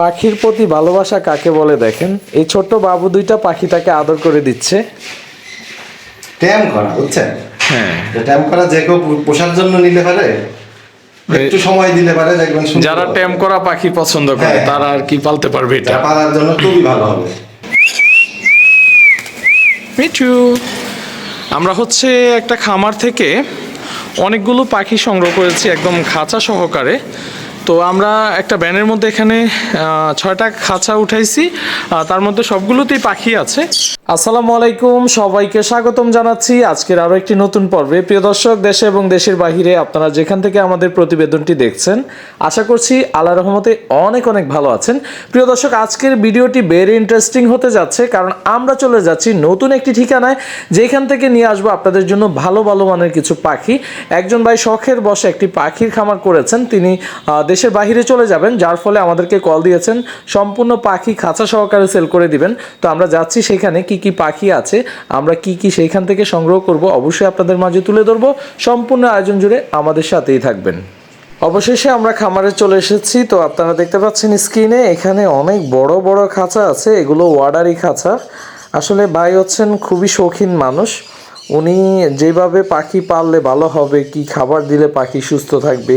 পাখির প্রতি ভালোবাসা কাকে বলে দেখেন? এই ছোট্ট বাবু দুইটা পাখিটাকে আদর করে দিচ্ছে। ট্যাম করা বুঝছেন? হ্যাঁ। ট্যাম করা যে কেউ পোষার জন্য নিতে পারে একটু সময় দিলে পারে দেখবেন যারা ট্যাম করা পাখি পছন্দ করে হ্যাঁ। তারা আর কি পালতে পারবে এটা? এটা পালার জন্য খুবই ভালো হবে। মিঠু আমরা হচ্ছে একটা খামার থেকে অনেকগুলো পাখি সংগ্রহ করেছি একদম খাঁচা সহকারে। তো আমরা একটা ব্যানের মধ্যে এখানে ছয়টা খাঁচা উঠাইছি তার মধ্যে সবগুলোতেই পাখি আছে। আসসালামু আলাইকুম, সবাইকে স্বাগতম জানাচ্ছি। আজকের আরও একটি নতুন পর্বে। প্রিয় দর্শক, দেশে এবং দেশের বাহিরে আপনারা যেখান থেকে আমাদের প্রতিবেদনটি দেখছেন, আশা করছি আল্লাহ রহমতে অনেক অনেক ভালো আছেন। প্রিয় দর্শক, আজকের ভিডিওটি ভেরি ইন্টারেস্টিং হতে যাচ্ছে, কারণ আমরা চলে যাচ্ছি নতুন একটি ঠিকানায়, যেখান থেকে নিয়ে আসব আপনাদের জন্য ভালো ভালো মানের কিছু পাখি। একজন ভাই শখের বসে একটি পাখির খামার করেছেন, তিনি দেশের বাহিরে চলে যাবেন, যার ফলে আমাদেরকে কল দিয়েছেন। সম্পূর্ণ পাখি খাঁচা সহকারে সেল করে দিবেন। তো আমরা যাচ্ছি সেখানে, কি কি পাখি আছে, আমরা কি কি সেইখান থেকে সংগ্রহ করব, অবশ্যই আপনাদের মাঝে তুলে ধরবো। সম্পূর্ণ আয়োজন জুড়ে আমাদের সাথেই থাকবেন। অবশেষে আমরা খামারে চলে এসেছি, তো আপনারা দেখতে পাচ্ছেন স্ক্রিনে এখানে অনেক বড় বড় খাঁচা আছে, এগুলো ওয়ার্ডারি খাঁচা। আসলে ভাই হচ্ছেন খুবই শৌখিন মানুষ। উনি যেভাবে পাখি পাললে ভালো হবে, কি খাবার দিলে পাখি সুস্থ থাকবে,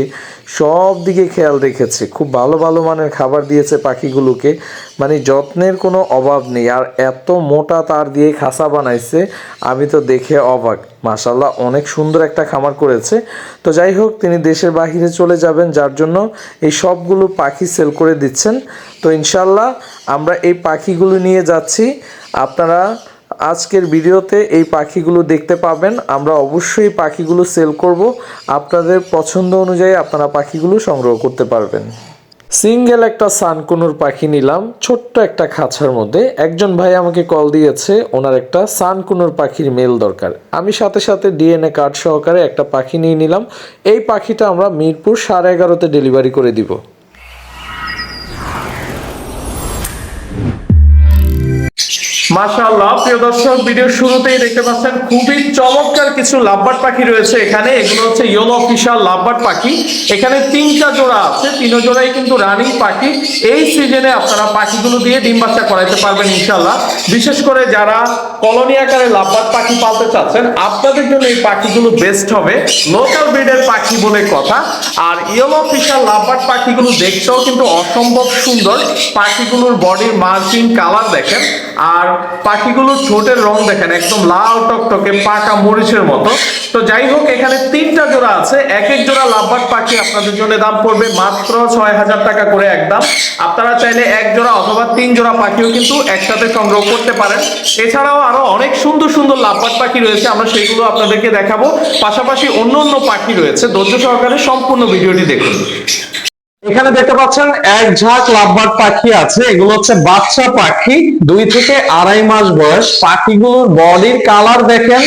সব দিকে খেয়াল রেখেছে। খুব ভালো ভালো মানের খাবার দিয়েছে পাখিগুলোকে। মানে যত্নের কোনো অভাব নেই। আর এত মোটা তার দিয়ে খাসা বানাইছে, আমি তো দেখে অবাক। মাসাল্লাহ অনেক সুন্দর একটা খামার করেছে। তো যাই হোক, তিনি দেশের বাহিরে চলে যাবেন, যার জন্য এই সবগুলো পাখি সেল করে দিচ্ছেন। তো ইনশাল্লাহ আমরা এই পাখিগুলো নিয়ে যাচ্ছি। আপনারা আজকের ভিডিওতে এই পাখিগুলো দেখতে পাবেন। আমরা অবশ্যই পাখিগুলো সেল করব। আপনাদের পছন্দ অনুযায়ী আপনারা পাখিগুলো সংগ্রহ করতে পারবেন। সিঙ্গেল একটা সানকুনুর পাখি নিলাম। ছোট্ট একটা খাঁচার মধ্যে। একজন ভাই আমাকে কল দিয়েছে, ওনার একটা সানকুনুর পাখির মেল দরকার। আমি সাথে সাথে ডিএনএ কার্ড সহকারে একটা পাখি নিয়ে নিলাম। এই পাখিটা আমরা মিরপুর সাড়ে এগারোতে ডেলিভারি করে দিব। মাশাআল্লাহ, প্রিয় দর্শক, ভিডিওর শুরুতেই দেখতে পাচ্ছেন খুবই চমৎকার কিছু লাভবার্ড পাখি রয়েছে এখানে। এগুলো হচ্ছে ইয়েলো অফিশাল লাভবার্ড পাখি। এখানে তিনটা জোড়া আছে তিন জোড়াই কিন্তু রানিং পাখি। এই সিজনে আপনারা পাখিগুলো দিয়ে ডিম বাচ্চা করাইতে পারবেন ইনশাআল্লাহ। বিশেষ করে যারা কলোনি আকারে লাভবার্ড পাখি পালতে চাচ্ছেন, আপনাদের জন্য এই পাখিগুলো বেস্ট হবে। লোকাল ব্রিডের পাখি বলে কথা। আর ইয়েলো অফিশাল লাভবার্ড পাখিগুলো দেখতেও কিন্তু অসম্ভব সুন্দর। পাখিগুলোর বডির মার্কিং কালার দেখেন। আর পাখিগুলোর ঠোঁটের রং দেখেন একদম লাল টকটকে পাকা মরিচের মতো। তো যাই হোক, এখানে তিনটা জোড়া আছে। এক এক জোড়া লাভবার্ড পাখি আপনাদের জন্য দাম পড়বে মাত্র ছয় হাজার টাকা করে একদম। আপনারা চাইলে এক জোড়া অথবা তিন জোড়া পাখিও কিন্তু একসাথে সংগ্রহ করতে পারেন। এছাড়াও আরও অনেক সুন্দর সুন্দর লাভবার্ড পাখি রয়েছে, আমরা সেগুলো আপনাদেরকে দেখাবো। পাশাপাশি অন্য অন্য পাখি রয়েছে। ধৈর্য সহকারে সম্পূর্ণ ভিডিওটি দেখুন। এখানে দেখতে পাচ্ছেন এক ঝাঁক লাভবার পাখি আছে। এগুলো হচ্ছে বাচ্চা পাখি। দুই থেকে আড়াই মাস বয়স। পাখিগুলোর বডির কালার দেখেন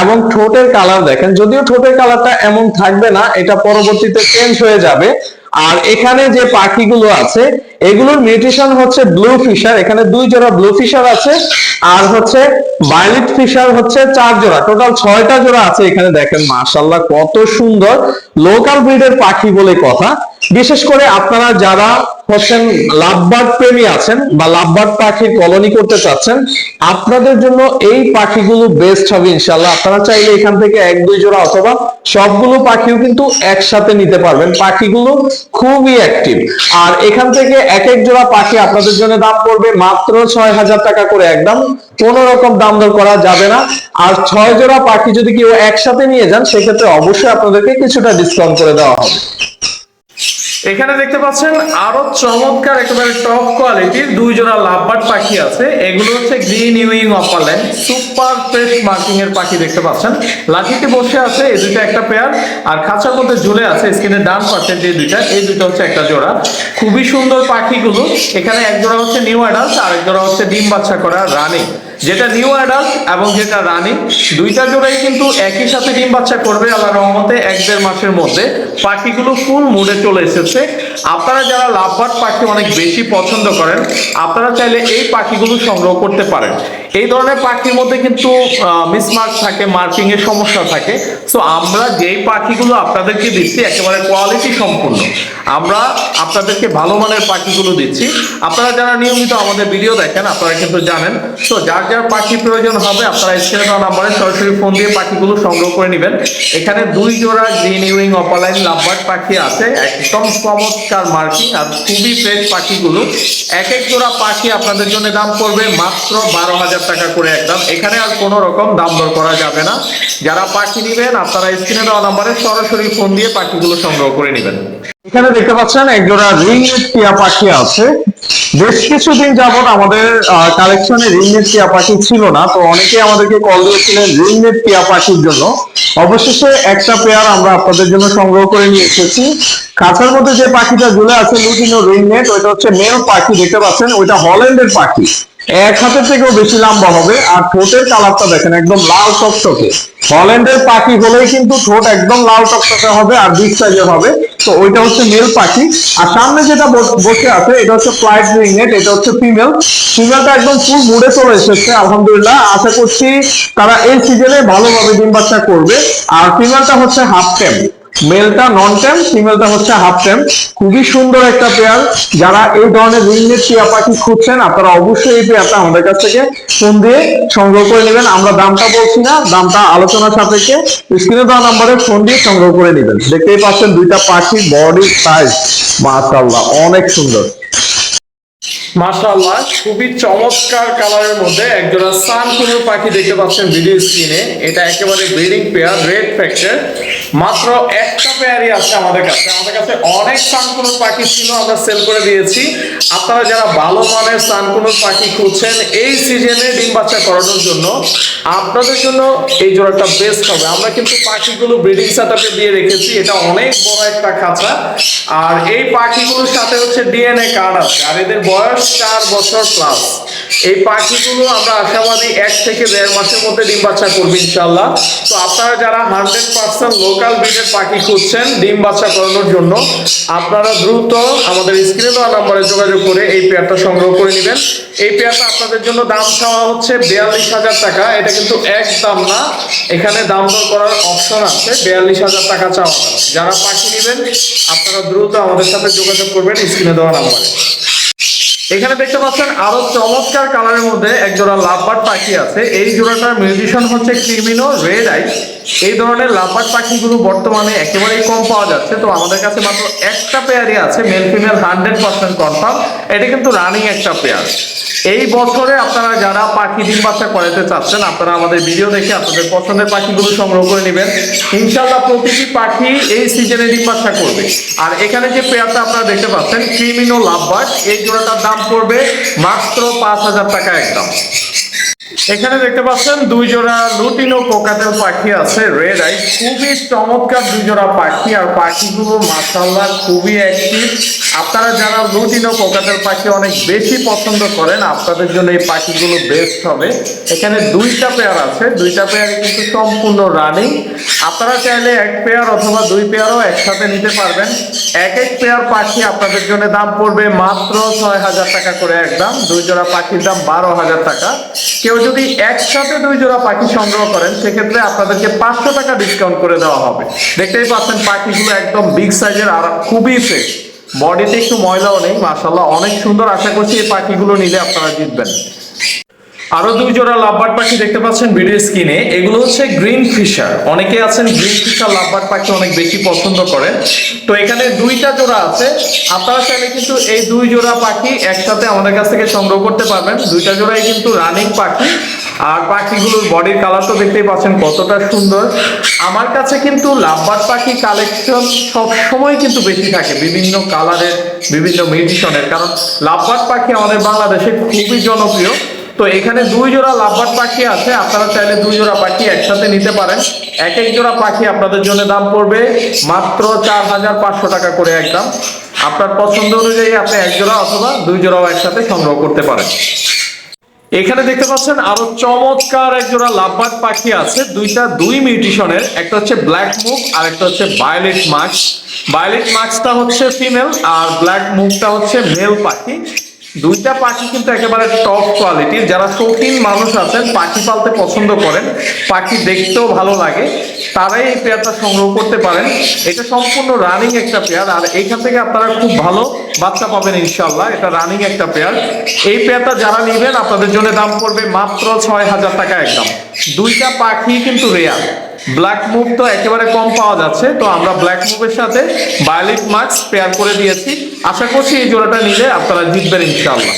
এবং ঠোঁটের কালার দেখেন। যদিও ঠোঁটের কালারটা এমন থাকবে না, এটা পরবর্তীতে চেঞ্জ হয়ে যাবে। আর এখানে যে পাখিগুলো আছে, এগুলোর মিউটেশন হচ্ছে ব্লু ফিশার এখানে দুই জোড়া ব্লু ফিশার আছে, আর হচ্ছে ভায়োলেট ফিশার হচ্ছে চার জোড়া। টোটাল ছয়টা জোড়া আছে এখানে দেখেন মার্শাল্লাহ কত সুন্দর। লোকাল ব্রিডের পাখি বলে কথা। বিশেষ করে আপনারা যারা হচ্ছেন লাভবার্ড প্রেমী আছেন বা লাভবার্ড পাখির কলোনি করতে চাচ্ছেন, আপনাদের জন্য এই পাখিগুলো বেস্ট হবে ইনশাল্লাহ আপনারা চাইলে এখান থেকে এক, দুই জোড়া অথবা সবগুলো পাখিও কিন্তু একসাথে নিতে পারবেন। পাখিগুলো খুবই অ্যাক্টিভ আর এখান থেকে এক এক জোড়া পাখি আপনাদের জন্য দাম পড়বে মাত্র ছয় হাজার টাকা করে একদম। কোন রকম দাম দর করা যাবে না। আর ছয় জোড়া পাখি যদি কেউ একসাথে নিয়ে যান, সেক্ষেত্রে অবশ্যই আপনাদেরকে কিছুটা ডিসকাউন্ট করে দেওয়া হবে। এখানে দেখতে পাচ্ছেন আরও চমৎকার একেবারে টপ কোয়ালিটির দুই জোড়া লাভবার্ড পাখি আছে। এগুলো হচ্ছে green wing opaline super fresh marking এর পাখি দেখতে পাচ্ছেন। লাঠিতে বসে আছে এই দুইটা একটা পেয়ার আর খাঁচার মধ্যে ঝুলে আছে স্ক্রিনের ডান পাশে যে দুইটা, এই দুইটা হচ্ছে একটা জোড়া। খুবই সুন্দর পাখিগুলো। এখানে এক জোড়া হচ্ছে নিউ অ্যাডাল্ট আর এক জোড়া হচ্ছে ডিম বাচ্চা করা রানী যেটা নিউ অ্যাডাল্ট এবং যেটা রানিং দুইটা জোড়াই কিন্তু একই সাথে ডিম বাচ্চা করবে আল্লাহ রহমতে এক দেড় মাসের মধ্যে। পাখিগুলো ফুল মুডে চলে এসেছে। আপনারা যারা লাভবার্ড পাখি অনেক বেশি পছন্দ করেন, আপনারা চাইলে এই পাখিগুলো সংগ্রহ করতে পারেন। এই ধরনের পাখির মধ্যে কিন্তু মিসমার্ক থাকে মার্কিং এর সমস্যা থাকে। সো আমরা যেই পাখিগুলো আপনাদেরকে দিচ্ছি, একেবারে কোয়ালিটি সম্পূর্ণ। আমরা আপনাদেরকে ভালো মানের পাখিগুলো দিচ্ছি। আপনারা যারা নিয়মিত আমাদের ভিডিও দেখেন, আপনারা কিন্তু জানেন। তো যার যার পাখি প্রয়োজন হবে, আপনারা স্ক্রিনে দেওয়া নাম্বারে সরাসরি ফোন দিয়ে পাখিগুলো সংগ্রহ করে নেবেন। এখানে দুই জোড়া গ্রিন ইউইং অপালাইন লাভবার্ড পাখি আছে, একদম চমৎকার মার্কিং আর খুবই ফ্রেশ পাখিগুলো। এক এক জোড়া পাখি আপনাদের জন্য দাম পড়বে মাত্র বারো হাজার টাকা করে একদম। এখানে আর কোনো রকম দাম দর করা যাবে না। যারা পাখি নেবেন, আপনারা স্ক্রিনে দেওয়া নাম্বারে সরাসরি ফোন দিয়ে পাখিগুলো সংগ্রহ করে নেবেন। এখানে দেখতে পাচ্ছেন, এক জোড়া রিংনেট টিয়া পাখি আছে। বেশ কিছুদিন যাবৎ আমাদের কালেকশনে রিংনেট টিয়া পাখি ছিল না, তো অনেকেই আমাদেরকে কল দিয়েছিলেন রিংনেট টিয়া পাখির জন্য। অবশেষে একটা পেয়ার আমরা আপনাদের জন্য সংগ্রহ করে নিয়ে এসেছি। কাঁচার মধ্যে যে পাখিটা ঝুলে আছে লুটিনো রিংনেট ওইটা হচ্ছে মেল পাখি, দেখতে পাচ্ছেন? ওইটা হল্যান্ডের পাখি। এক হাতের থেকেও বেশি লম্বা হবে, আর ঠোঁটের কালারটা দেখেন একদম লাল টকটকে হল্যান্ডের পাখি হলেই কিন্তু ঠোঁট একদম লাল টকটকে হবে আর বিগ সাইজের হবে। তো ওইটা হচ্ছে মেল পাখি। আর সামনে যেটা বস- আছে, এটা হচ্ছে ফ্লাইট রিংনেট এটা হচ্ছে ফিমেল। ফিমেলটা একদম ফুল মুড়ে চলে এসেছে, আলহামদুলিল্লাহ। আশা করছি তারা এই সিজনে ভালোভাবে ডিম বাচ্চা করবে। আর ফিমেলটা হচ্ছে হাফ টেম মেলটা নন টেম ফিমেলটা হচ্ছে হাফ টেম খুবই সুন্দর একটা পেয়ার যারা এই ধরনের রিংনেট টিয়া পাখি খুঁজছেন, আপনারা অবশ্যই এই পেয়ারটা আমাদের কাছ থেকে ফোন দিয়ে সংগ্রহ করে নেবেন। আমরা দামটা বলছি না, দামটা আলোচনা সাপেক্ষে। স্ক্রিনে দেওয়া নাম্বারে ফোন দিয়ে সংগ্রহ করে নেবেন। দেখতেই পাচ্ছেন দুইটা পাখি বডি সাইজ মাশাআল্লাহ, অনেক সুন্দর। মাশাআল্লাহ, খুবই চমৎকার কালারের মধ্যে একজোড়া সান পাখি দেখতে পাচ্ছেন ভিডিও স্ক্রিনে এটা একেবারে ব্রিডিং পেয়ার রেড ফ্যাক্টর মাত্র একটা পেয়ারই আছে আমাদের কাছে। আমাদের কাছে অনেক সানকুনুর পাখি ছিল, আমরা সেল করে দিয়েছি। আপনারা যারা ভালো মানের সানকুনুর পাখি খুঁজছেন, এই সিজনে ডিম বাচ্চা করানোর জন্য আপনাদের জন্য এই জোড়াটা বেস্ট হবে। আমরা কিন্তু পাখিগুলো ব্রিডিং সেটআপে দিয়ে রেখেছি, এটা অনেক বড় একটা খাঁচা। আর এই পাখিগুলোর সাথে হচ্ছে ডিএনএ কার্ড আছে, আর এদের বয়স চার বছর প্লাস এই পাখিগুলো আমরা আশাবাদী এক থেকে দেড় মাসের মধ্যে ডিম বাচ্চা করবে ইনশাল্লাহ তো আপনারা যারা হান্ড্রেড পার্সেন্ট লোকাল ব্রিডের পাখি খুঁজছেন ডিম বাচ্চা করানোর জন্য, আপনারা দ্রুত আমাদের স্ক্রিনে দেওয়া নাম্বারে যোগাযোগ করে এই পেয়ারটা সংগ্রহ করে নেবেন। এই পেয়ারটা আপনাদের জন্য দাম চাওয়া হচ্ছে বিয়াল্লিশ হাজার টাকা। এটা কিন্তু এক দাম না, এখানে দাম দর করার অপশন আছে, বিয়াল্লিশ হাজার টাকা চাওয়া। যারা পাখি নেবেন, আপনারা দ্রুত আমাদের সাথে যোগাযোগ করবেন স্ক্রিনে দেওয়া নাম্বারে। এখানে দেখতে পাচ্ছেন আরও চমৎকার কালারের মধ্যে এক জোড়া লাভবার্ড পাখি আছে। এই জোড়াটার মিউজিশন হচ্ছে ক্রিমিনো রেড আই। এই ধরনের লাভবার্ড পাখিগুলো বর্তমানে একেবারেই কম পাওয়া যাচ্ছে। তো আমাদের কাছে মাত্র একটা পেয়ারই আছে male female hundred percent confirm এটা কিন্তু রানিং একটা পেয়ার এই বছরে আপনারা যারা পাখি ডিম বাচ্চা করাতে চাচ্ছেন, আপনারা আমাদের ভিডিও দেখে আপনাদের পছন্দের পাখিগুলো সংগ্রহ করে নেবেন। ইনশাল্লাহ প্রতিটি পাখি এই সিজনে ডিম বাচ্চা করবে। আর এখানে যে পেয়ারটা আপনারা দেখতে পাচ্ছেন, ক্রিমিনো লাভবার্ড, এই জোড়াটার দাম পড়বে মাত্র পাঁচ হাজার টাকা একদম। এখানে দেখতে পাচ্ছেন দুই জোড়া লুটিনো কোকাটেল পাখি আছে রেড আই খুবই চমৎকার দুই জোড়া পাখি, আর পাখিগুলো মাশাআল্লাহ খুবই অ্যাক্টিভ আপনারা যারা লুটিনো কোকাটেল পাখি অনেক বেশি পছন্দ করেন, আপনাদের জন্য এই পাখিগুলো বেস্ট হবে। এখানে দুইটা পেয়ার আছে, দুইটা পেয়ার কিন্তু সম্পূর্ণ রানিং আপনারা চাইলে এক পেয়ার অথবা দুই পেয়ারও একসাথে নিতে পারবেন। এক এক পেয়ার পাখি আপনাদের জন্য দাম পড়বে মাত্র ছয় হাজার টাকা করে একদম। দুই জোড়া পাখির দাম বারো হাজার টাকা। কেউ যদি একসাথে দুই জোড়া পাখি সংগ্রহ করেন, সেক্ষেত্রে আপনাদেরকে পাঁচশো টাকা ডিসকাউন্ট করে দেওয়া হবে। দেখতেই পাচ্ছেন, পাখিগুলো একদম বিগ সাইজের আর খুবই ফ্রেশ বডিতে একটু ময়লাও নেই মাসাল্লাহ অনেক সুন্দর আশা করছি এই পাখিগুলো নিলে আপনারা জিতবেন। আরও দুই জোড়া লাভবার্ড পাখি দেখতে পাচ্ছেন ভিডিও স্ক্রিনে। এগুলো হচ্ছে গ্রিন ফিশার। অনেকে আছেন গ্রিন ফিশার লাভবার্ড পাখি অনেক বেশি পছন্দ করেন তো এখানে দুইটা জোড়া আছে। আপনারা চাইলে কিন্তু এই দুই জোড়া পাখি একসাথে আমাদের কাছ থেকে সংগ্রহ করতে পারবেন। দুইটা জোড়াই কিন্তু রানিং পাখি। আর পাখিগুলোর বডির কালার তো দেখতেই পাচ্ছেন কতটা সুন্দর। আমার কাছে কিন্তু লাভবার্ড পাখি কালেকশন সব সময় কিন্তু বেশি থাকে বিভিন্ন কালারের, বিভিন্ন মিউজিশনের কারণ লাভবার্ড পাখি আমাদের বাংলাদেশে খুবই জনপ্রিয়। তো এখানে দুই জোড়া লাভবার্ড পাখি আছে, আপনারা চাইলে দুই জোড়া পাখি একসাথে নিতে পারেন। এক এক জোড়া পাখি আপনাদের জন্য দাম পড়বে মাত্র চার হাজার পাঁচশো টাকা করে একদম। আপনার পছন্দ অনুযায়ী আপনি এক জোড়া অথবা দুই জোড়াও একসাথে সংগ্রহ করতে পারেন। এখানে দেখতে পাচ্ছেন আরও চমৎকার এক জোড়া লাভবার্ড পাখি আছে, দুইটা দুই মিউটিশনের, একটা হচ্ছে ব্ল্যাক মুভ আর একটা হচ্ছে ভায়োলেট মার্কস ভায়োলেট মার্কসটা হচ্ছে ফিমেল আর ব্ল্যাক মুখটা হচ্ছে মেল পাখি। দুইটা পাখি কিন্তু একেবারে টপ কোয়ালিটির যারা শৌখিন মানুষ আছেন, পাখি পালতে পছন্দ করেন, পাখি দেখতেও ভালো লাগে, তারাই এই পেয়ারটা সংগ্রহ করতে পারেন। এটা সম্পূর্ণ রানিং একটা পেয়ার, আর এইখান থেকে আপনারা খুব ভালো বাচ্চা পাবেন ইনশাল্লাহ এটা রানিং একটা পেয়ার। এই পেয়ারটা যারা নেবেন, আপনাদের জন্য দাম পড়বে মাত্র ছয় হাজার টাকা একদম। দুইটা পাখি কিন্তু রেয়ার ব্ল্যাক মুভ তো একেবারে কম পাওয়া যাচ্ছে, তো আমরা ব্ল্যাক মুভের সাথে বায়োলিক মার্কস পেয়ার করে দিয়েছি। আশা করছি এই জোড়াটা নিলে আপনারা জিতবেন ইনশাল্লাহ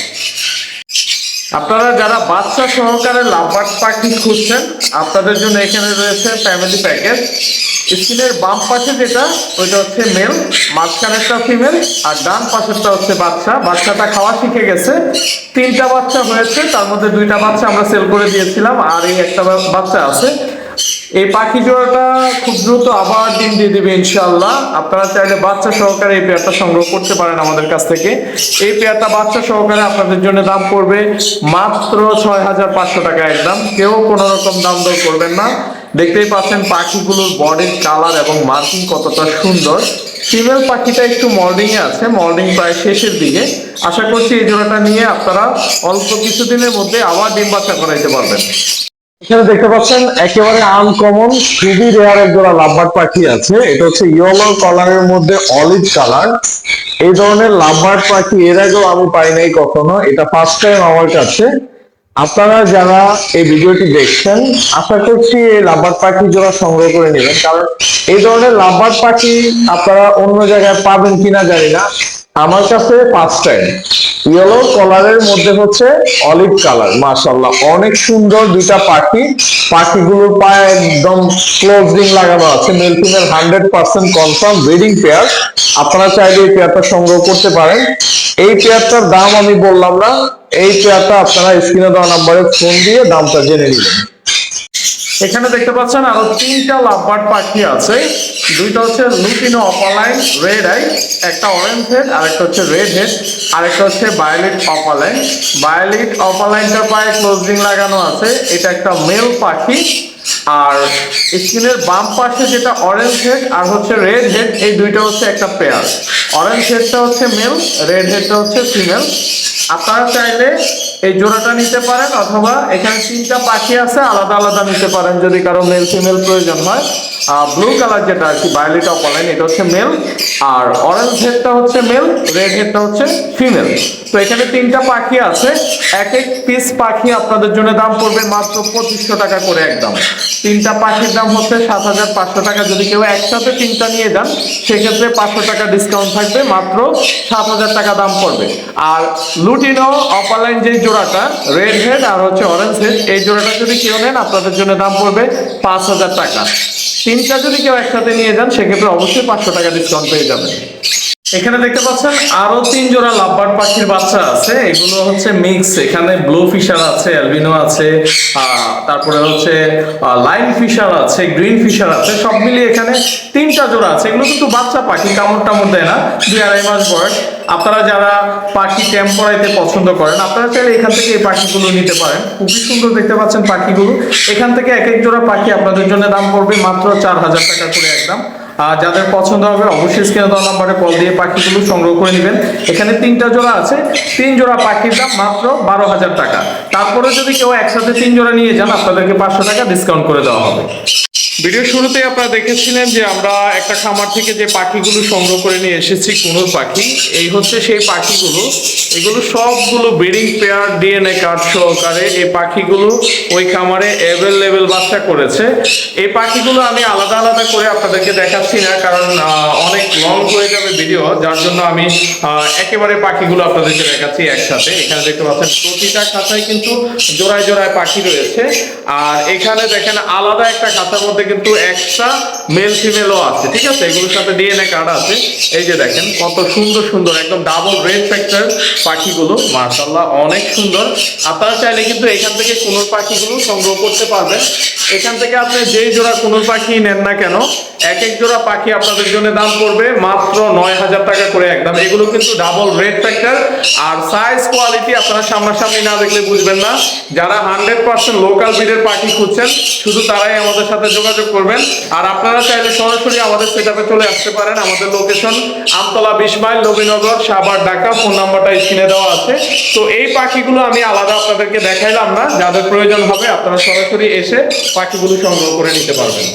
আপনারা যারা বাচ্চা সহকারে লাভবার্ড পাখি খুঁজছেন, আপনাদের জন্য এখানে রয়েছে ফ্যামিলি প্যাকেজ স্ক্রিনের বাম পাশে যেটা, ওইটা হচ্ছে মেল মাঝখানেরটা ফিমেল আর ডান পাশেরটা হচ্ছে বাচ্চা। বাচ্চাটা খাওয়া শিখে গেছে। তিনটা বাচ্চা হয়েছে, তার মধ্যে দুইটা বাচ্চা আমরা সেল করে দিয়েছিলাম, আর এই একটা বাচ্চা আছে। এই পাখি জোড়াটা খুব দ্রুত আবার ডিম দিয়ে দেবে ইনশাল্লাহ আপনারা চাইলে বাচ্চা সহকারে এই পেয়ারটা সংগ্রহ করতে পারেন আমাদের কাছ থেকে। এই পেয়ারটা বাচ্চা সহকারে আপনাদের জন্য দাম পড়বে মাত্র ছয় হাজার পাঁচশো টাকা একদম কেউ কোনো রকম দাম দর করবেন না। দেখতেই পাচ্ছেন পাখিগুলোর বডির কালার এবং মার্কিং কতটা সুন্দর। ফিমেল পাখিটা একটু মল্ডিং এ আছে মল্ডিং প্রায় শেষের দিকে। আশা করছি এই জোড়াটা নিয়ে আপনারা অল্প কিছুদিনের মধ্যে আবার ডিম বাচ্চা করাইতে পারবেন। এখানে দেখতে পাচ্ছেন, একেবারে আনকমন খুবই রেয়ার এক জোড়া লাভবার্ড পাখি আছে। এটা হচ্ছে ইয়েলো কালারের মধ্যে অলিভ কালার এই ধরনের লাভবার্ড পাখি এর আগেও আমি পাই নাই কখনো। এটা ফার্স্ট টাইম আমার কাছে। আপনারা যারা এই ভিডিওটি দেখছেন, আশা করছি এই লাভবার্ড পাখি জোড়া সংগ্রহ করে নেবেন। কারণ এই ধরনের লাভবার্ড পাখি আপনারা অন্য জায়গায় পাবেন কিনা জানি না। আমার কাছে ফার্স্ট টাইম ইয়েলো কালারের মধ্যে হচ্ছে অলিভ কালার মাশাল্লাহ অনেক সুন্দর দুইটা পাখি। পাখিগুলোর পায়ে একদম ক্লোজিং লাগানো আছে। Male female hundred percent confirm breeding pair আপনারা চাইলে এই পেয়ারটা সংগ্রহ করতে পারেন। এই পেয়ারটার দাম আমি বললাম না। এই পেয়ারটা আপনারা স্ক্রিনে দেওয়া নাম্বারে ফোন দিয়ে দামটা জেনে নেবেন। এখানে দেখতে পাচ্ছেন আরও তিনটা লাভবার্ড পাখি আছে। দুইটা হচ্ছে লুটিনো অপালাইন রেড আই, একটা অরেঞ্জ হেড আর একটা হচ্ছে রেড হেড আর একটা হচ্ছে বায়োলেট অপালাইন বায়োলেট অপালাইনটা পায়ে ক্লোজিং লাগানো আছে। এটা একটা মেল পাখি। আর স্ক্রিনের বাম পাশে যেটা অরেঞ্জ হেড আর হচ্ছে রেড হেড এই দুইটা হচ্ছে একটা পেয়ার অরেঞ্জ হেডটা হচ্ছে মেল রেড হেডটা হচ্ছে ফিমেল আপনারা চাইলে এই জোড়াটা নিতে পারেন অথবা এখানে তিনটা পাখি আছে, আলাদা আলাদা নিতে পারেন যদি কারও মেল ফিমেল প্রয়োজন হয়। ব্লু কালার যেটা আর কি বায়োলেট অপলাইন এটা হচ্ছে মেল আর অরেঞ্জ হেডটা হচ্ছে মেল রেড হেডটা হচ্ছে ফিমেল তো এখানে তিনটা পাখি আছে, এক এক পিস পাখি আপনাদের জন্য দাম পড়বে মাত্র পঁচিশশো টাকা করে একদম। তিনটা পাখির দাম হচ্ছে সাত হাজার পাঁচশো টাকা। যদি কেউ একসাথে তিনটা নিয়ে যান, সেক্ষেত্রে পাঁচশো টাকা ডিসকাউন্ট থাকবে, মাত্র সাত হাজার টাকা দাম পড়বে। আর লুটিনো অপালাইন যে জোড়াটা রেড হেড আর হচ্ছে অরেঞ্জ হেড এই জোড়াটা যদি কেউ নেন, আপনাদের জন্য দাম পড়বে পাঁচ হাজার টাকা। তিনটা যদি কেউ একসাথে নিয়ে যান সেক্ষেত্রে অবশ্যই পাঁচশো টাকা ডিসকাউন্ট পেয়ে যাবেন। এখানে দেখতে পাচ্ছেন আরও তিন জোড়া লাভবার্ড পাখির বাচ্চা আছে। এগুলো হচ্ছে মিক্স এখানে ব্লু ফিশার আছে, অ্যালবিনো আছে তারপরে হচ্ছে লাইন ফিশার আছে গ্রিন ফিশার আছে, সব মিলিয়ে এখানে তিনটা জোড়া আছে। এগুলো কিন্তু বাচ্চা পাখি, কামড় টামড় দেয় না, দুই আড়াই মাস বয়স। আপনারা যারা পাখি ক্যাম্প করাইতে পছন্দ করেন, আপনারা চাইলে এখান থেকে এই পাখিগুলো নিতে পারেন। খুবই সুন্দর দেখতে পাচ্ছেন পাখিগুলো। এখান থেকে এক এক জোড়া পাখি আপনাদের জন্য দাম পড়বে মাত্র চার হাজার টাকা করে একদম। যাদের পছন্দ হবে, অবশ্যই স্ক্রিনে দেওয়া নাম্বারে কল দিয়ে পাখিগুলো সংগ্রহ করে নেবেন। এখানে তিনটা জোড়া আছে, তিন জোড়া পাখির দাম মাত্র বারো হাজার টাকা। তারপরে যদি কেউ একসাথে তিন জোড়া নিয়ে যান, আপনাদেরকে পাঁচশো টাকা ডিসকাউন্ট করে দেওয়া হবে। ভিডিও শুরুতে আপনারা দেখেছিলেন যে আমরা একটা খামার থেকে যে পাখিগুলো সংগ্রহ করে নিয়ে এসেছি, কুনুর পাখি, এই হচ্ছে সেই পাখিগুলো। এগুলো সবগুলো ব্রিডিং পেয়ার ডিএনএ কার্ড সহকারে এই পাখিগুলো ওই খামারে অ্যাভেলেবেল বাচ্চা করেছে। এই পাখিগুলো আমি আলাদা আলাদা করে আপনাদেরকে দেখাচ্ছি না, কারণ অনেক লং হয়ে যাবে ভিডিও যার জন্য আমি একেবারে পাখিগুলো আপনাদেরকে দেখাচ্ছি একসাথে। এখানে দেখতে পাচ্ছেন, প্রতিটা খাঁচায় কিন্তু জোড়ায় জোড়ায় পাখি রয়েছে। আর এখানে দেখেন আলাদা একটা খাঁচার মধ্যে কিন্তু এক্সট্রা মেল ফিমেলও আছে, ঠিক আছে? এগুলোর সাথে ডিএনএ কার্ড আছে। এই যে দেখেন, কত সুন্দর সুন্দর, একদম ডাবল রেড ফ্যাক্টর পাখিগুলো মার্শাল্লাহ অনেক সুন্দর। আপনারা চাইলে কিন্তু এখান থেকে কুনুর পাখিগুলো সংগ্রহ করতে পারবেন। এখান থেকে আপনি যেই জোড়া কুনুর পাখি নেন না কেন, এক এক জোড়া পাখি আপনাদের জন্য দাম পড়বে মাত্র নয় হাজার টাকা করে একদম। এগুলো কিন্তু ডাবল রেড ফ্যাক্টর আর সাইজ কোয়ালিটি আপনারা সামনাসামনি না দেখলে বুঝবেন না। যারা হান্ড্রেড পার্সেন্ট লোকাল ব্রিডের পাখি খুঁজছেন, শুধু তারাই আমাদের সাথে যোগাযোগ করবেন। আর আপনারা চাইলে সরাসরি আমাদের সেটাপে চলে আসতে পারেন। আমাদের লোকেশন আমতলা বিশ মাইল নবীনগর, সাভার, ঢাকা। ফোন নাম্বারটা স্ক্রিনে দেওয়া আছে। তো এই পাখিগুলো আমি আলাদা আপনাদেরকে দেখাইলাম না। যাদের প্রয়োজন হবে আপনারা সরাসরি এসে পাখিগুলো সংগ্রহ করে নিতে পারবেন।